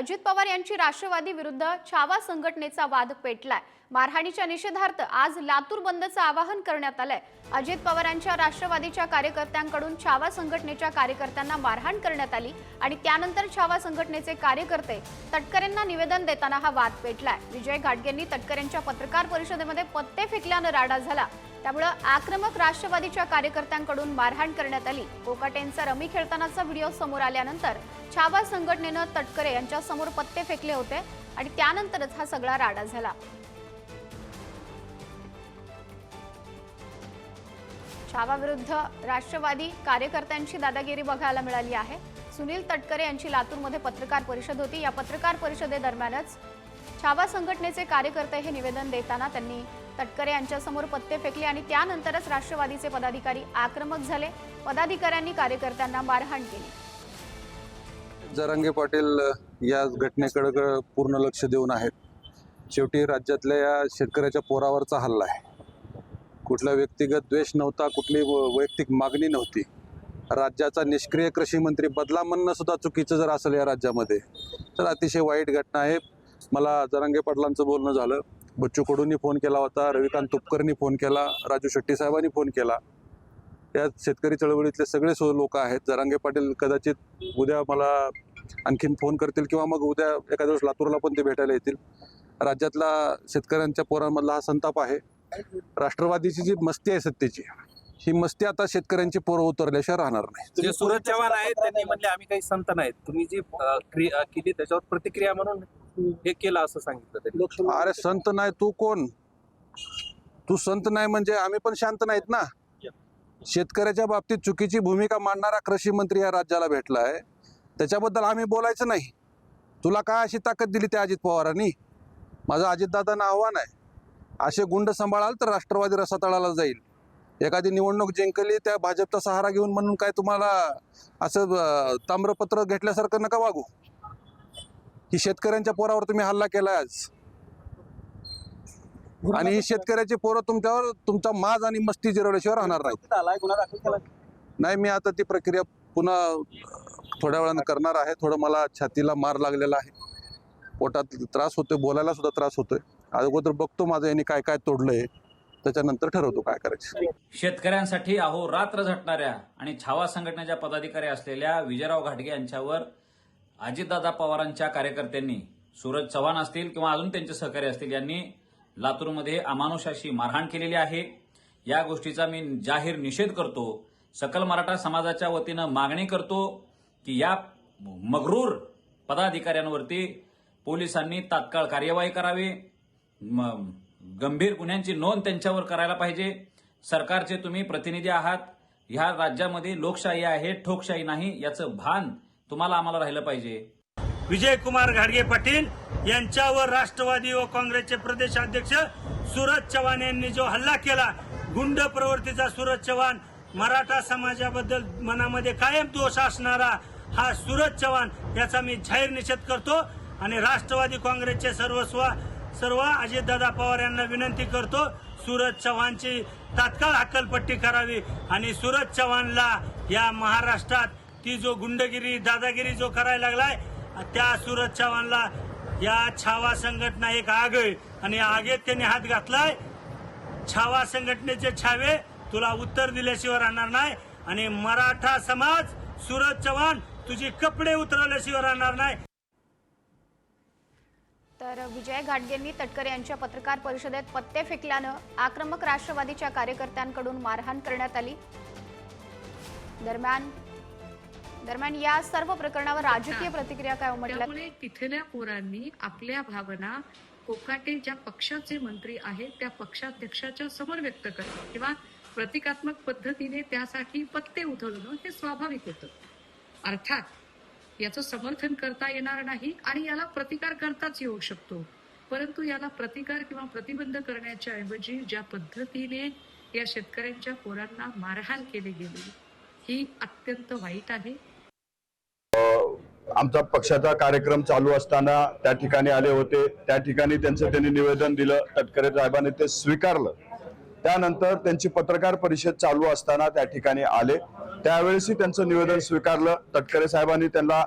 अजित पवार यांची राष्ट्रवादी विरुद्ध छावा संघटनेचा वाद पेटलाय. मारहाणीच्या निषेधार्थ आज लातूर बंदचं आवाहन करण्यात आलंय. अजित पवारांच्या राष्ट्रवादीच्या कार्यकर्त्यांकडून छावा संघटनेच्या कार्यकर्त्यांना मारहाण करण्यात आली आणि त्यानंतर छावा संघटनेचे कार्यकर्ते तटकरेंना निवेदन देताना हा वाद पेटलाय. विजय घाटगेंनी तटकरेंच्या पत्रकार परिषदेमध्ये पत्ते फेकल्यानं राडा झाला. त्यामुळं आक्रमक राष्ट्रवादीच्या कार्यकर्त्यांकडून मारहाण करण्यात आली. कोकाटेंचा रमी खेळतानाचा व्हिडिओ समोर आल्यानंतर छावा संघटनेनं तटकरे यांच्या समोर पत्ते फेकले होते आणि त्यानंतरच हा सगळा राडा झाला. छावा विरुद्ध राष्ट्रवादी कार्यकर्त्यांची दादागिरी बघायला मिळाली आहे. सुनील तटकरे यांची लातूरमध्ये पत्रकार परिषद होती. या पत्रकार परिषदेदरम्यानच छावा संघटनेचे कार्यकर्ते हे निवेदन देताना त्यांनी तटकरे यांच्यासमोर पत्ते फेकले आणि त्यानंतरच राष्ट्रवादीचे पदाधिकारी आक्रमक झाले. पदाधिकाऱ्यांनी कार्यकर्त्यांना मारहाण केली. जरांगे पाटील या घटनेकडे पूर्ण लक्ष देऊन आहेत. शेवटी राज्यातल्या या शेतकऱ्याच्या पोरावरचा हल्ला आहे. कुठला व्यक्तिगत द्वेष नव्हता कुठली व- वैयक्तिक मागणी नव्हती. राज्याचा निष्क्रिय कृषी मंत्री बदला म्हणणं सुद्धा चुकीचं जर असेल या राज्यामध्ये तर अतिशय वाईट घटना आहे. मला जरांगे पाटलांचं बोलणं झालं. बच्चू कडूंनी फोन केला होता रविकांत तुपकरनी फोन केला राजू शेट्टी साहेबांनी फोन केला. या शेतकरी चळवळीतले सगळे सो लोक आहेत. जरांगे पाटील कदाचित उद्या मला आणखीन फोन करतील किंवा मग उद्या एखाद्या दिवस लातूरला पण ते भेटायला येतील. राज्यातला शेतकऱ्यांच्या पोरांमधला हा संताप आहे. राष्ट्रवादीची जी मस्ती आहे सत्तेची ही मस्ती आता शेतकऱ्यांची पोरं उतरल्याशिवाय राहणार नाही. जे सूरज चव्हाण आहेत त्यांनी म्हणले आम्ही काही संत नाहीत. तुम्ही जी केली त्याच्यावर प्रतिक्रिया म्हणून हे केलं असं सांगितलं त्यांनी अरे संत नाही तू कोण? तू संत नाही म्हणजे आम्ही पण शांत नाहीत ना. शेतकऱ्याच्या बाबतीत चुकीची भूमिका मांडणारा कृषी मंत्री या राज्याला भेटला आहे त्याच्याबद्दल आम्ही बोलायचं नाही. तुला काय अशी ताकद दिली त्या अजित पवारांनी? माझं अजितदादांना आव्हान आहे. असे गुंड सांभाळाल तर राष्ट्रवादी रसातळाला जाईल. एखादी निवडणूक जिंकली त्या भाजपचा सहारा घेऊन म्हणून काय तुम्हाला असं अं, ताम्रपत्र घेतल्यासारखं नका वागू. ही शेतकऱ्यांच्या पोरावर तुम्ही हल्ला केलाय आज. आणि ही शेतकऱ्याची पोरं तुमच्यावर तुमचा माज आणि मस्ती जिरवल्याशिवाय राहणार नाही. नाही मी आता ती प्रक्रिया पुन्हा थोड्या वेळानं करणार आहे. थोडं मला छातीला मार लागलेला आहे. पोटात त्रास होतोय बोलायला सुद्धा त्रास होतोय. अगोदर बघतो माझं यांनी काय काय तोडलंय. त्याच्यानंतर ठरवतो काय करायचं. शेतकऱ्यांसाठी अहोरात्र झटणाऱ्या आणि छावा संघटनेच्या पदाधिकारी असलेल्या विजयराव घाटगे यांच्यावर अजितदादा पवारांच्या कार्यकर्त्यांनी सूरज चव्हाण असतील किंवा अजून त्यांचे सहकारी असतील यांनी लातूरमध्ये अमानुषाशी मारहाण केलेली आहे. या गोष्टीचा मी जाहीर निषेध करतो. सकल मराठा समाजाच्या वतीनं मागणी करतो की या मगरूर पदाधिकाऱ्यांवरती पोलिसांनी तात्काळ कार्यवाही करावी. गंभीर गुन्ह्यांची नोंद त्यांच्यावर करायला पाहिजे. सरकारचे तुम्ही प्रतिनिधी आहात. ह्या राज्यामध्ये लोकशाही आहे ठोकशाही नाही याचं भान तुम्हाला आम्हाला राहिलं पाहिजे. विजयकुमार घाडगे पाटील यांच्यावर राष्ट्रवादी व काँग्रेसचे प्रदेशाध्यक्ष सूरज चव्हाण यांनी जो हल्ला केला गुंड प्रवृत्तीचा सूरज चव्हाण मराठा समाजाबद्दल मनामध्ये कायम दोष असणारा हा सूरज चव्हाण याचा मी जाहीर निषेध करतो आणि राष्ट्रवादी काँग्रेसचे सर्वस्व सर्व अजितदादा पवार यांना विनंती करतो सूरज चव्हाणची तात्काळ हक्कलपट्टी करावी आणि सूरज चव्हाणला या महाराष्ट्रात ती जो गुंडगिरी दादागिरी जो करायला लागलाय त्या सूरज चव्हाणला या छावा संघटना एक आग आहे. आणि आगेत त्यांनी हात घातलाय. छावा संघटनेचे छावे तुला उत्तर दिल्याशिवाय राहणार नाही. आणि मराठा समाज सूरज चव्हाण तुझी कपडे उतरवल्याशिवाय राहणार नाही. तर विजय घाटगेंनी तटकरे यांच्या पत्रकार परिषदेत पत्ते फेकल्यानं आक्रमक राष्ट्रवादीच्या कार्यकर्त्यांकडून मारहाण करण्यात आली. दरम्यान दरम्यान या सर्व प्रकरणावर राजकीय प्रतिक्रिया काय उमटल्या त्यामुळे तिथल्या पोरांनी आपल्या भावना कोकाटे ज्या पक्षाचे मंत्री आहेत त्या पक्षाध्यक्षाच्या समोर व्यक्त करणं किंवा प्रतिकात्मक पद्धतीने त्यासाठी पत्ते उधळणं हे स्वाभाविक होतं. अर्थात याचं समर्थन करता येणार नाही आणि याला प्रतिकार करताच येऊ शकतो. परंतु याला प्रतिकार किंवा प्रतिबंध करण्याच्या ऐवजी ज्या पद्धतीने या शेतकऱ्यांच्या पोरांना मारहाण केली गेली ही अत्यंत वाईट आहे. आमचा पक्षाचा कार्यक्रम चालू असताना त्या ठिकाणी आले होते. त्या ठिकाणी त्यांचं त्यांनी निवेदन दिलं. तटकरे साहेबांनी ते स्वीकारलं. त्यानंतर त्यांची पत्रकार परिषद चालू असताना त्या ठिकाणी आले. त्यावेळेसही त्यांचं निवेदन स्वीकारलं. तटकरे साहेबांनी त्यांना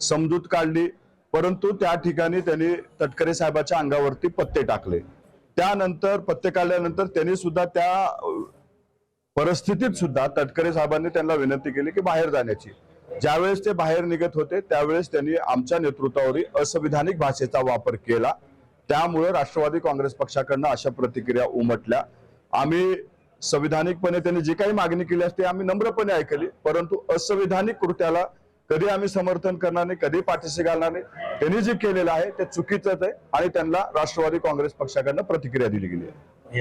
समजूत काढली. परंतु त्या ठिकाणी त्यांनी तटकरे साहेबाच्या अंगावरती पत्ते टाकले. त्यानंतर पत्ते काढल्यानंतर त्यांनी सुद्धा त्या परिस्थितीत सुद्धा तटकरे साहेबांनी त्यांना विनंती केली की बाहेर जाण्याची. ज्यावेळेस ते बाहेर निघत होते त्यावेळेस त्यांनी आमच्या नेतृत्वावर असंविधानिक भाषेचा वापर केला. त्यामुळे राष्ट्रवादी काँग्रेस पक्षाकडनं अशा प्रतिक्रिया उमटल्या. आम्ही संविधानिकपणे त्यांनी जी काही मागणी केली असते आम्ही नम्रपणे ऐकली. परंतु असंविधानिक कृत्याला कधी आम्ही समर्थन करणार नाही कधी पाठीशी घालणार नाही. त्यांनी जे केलेलं आहे ते चुकीचंच आहे आणि त्यांना राष्ट्रवादी काँग्रेस पक्षाकडनं प्रतिक्रिया दिली गेली आहे?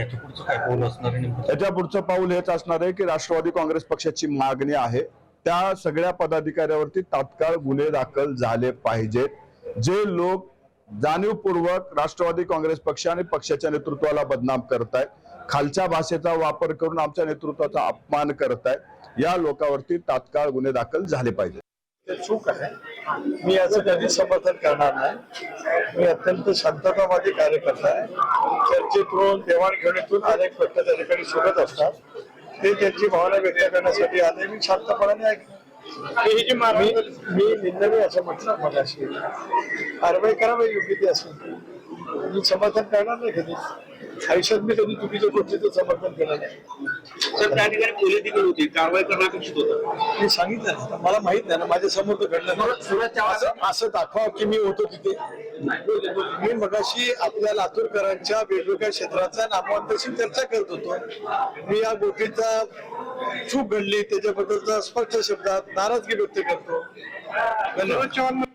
याच्या पुढचं पाऊल हेच असणार आहे की राष्ट्रवादी काँग्रेस पक्षाची मागणी आहे. त्या सगळ्या पदाधिकाऱ्यावरती तात्काळ गुन्हे दाखल झाले पाहिजेत. जे लोक जाणीवपूर्वक राष्ट्रवादी काँग्रेस पक्ष आणि पक्षाच्या नेतृत्वाला बदनाम करतायत खालच्या भाषेचा वापर करून आमच्या नेतृत्वाचा अपमान करतायत या लोकांवरती तात्काळ गुन्हे दाखल झाले पाहिजे चूक आहे. मी याचं कधीच समर्थन करणार नाही. मी अत्यंत शांततावादी कार्यकर्ता आहे. चर्चेतून देवाणघेवाणीतून अनेक प्रश्न त्या ठिकाणी असतात. ते त्यांची भावना व्यक्त करण्यासाठी आले. मी शांतपणाने मी मी निंदवे असं म्हटलं मगाशी. कारवाई करावी योग्य ती असेल. मी समर्थन करणार नाही कधी. आयुष्यात मी कधी चुकीच्या गोष्टीचं समर्थन केलं नाही. सर त्या ठिकाणी पोलीस देखील होती. कारवाई करणं अपेक्षित होतं. मी सांगितलं ना आता मला माहीत नाही ना माझ्यासमोर तर घडलं नाही. असं असं दाखवा की मी होतो तिथे. मी मगाशी आपल्या लातूरकरांच्या वेगवेगळ्या क्षेत्रातल्या नामवंतांशी चर्चा करत होतो. मी या गोष्टीचा चूक घडली त्याच्याबद्दलचा स्पष्ट शब्दात नाराजगी व्यक्त करतो. धन्यवाद.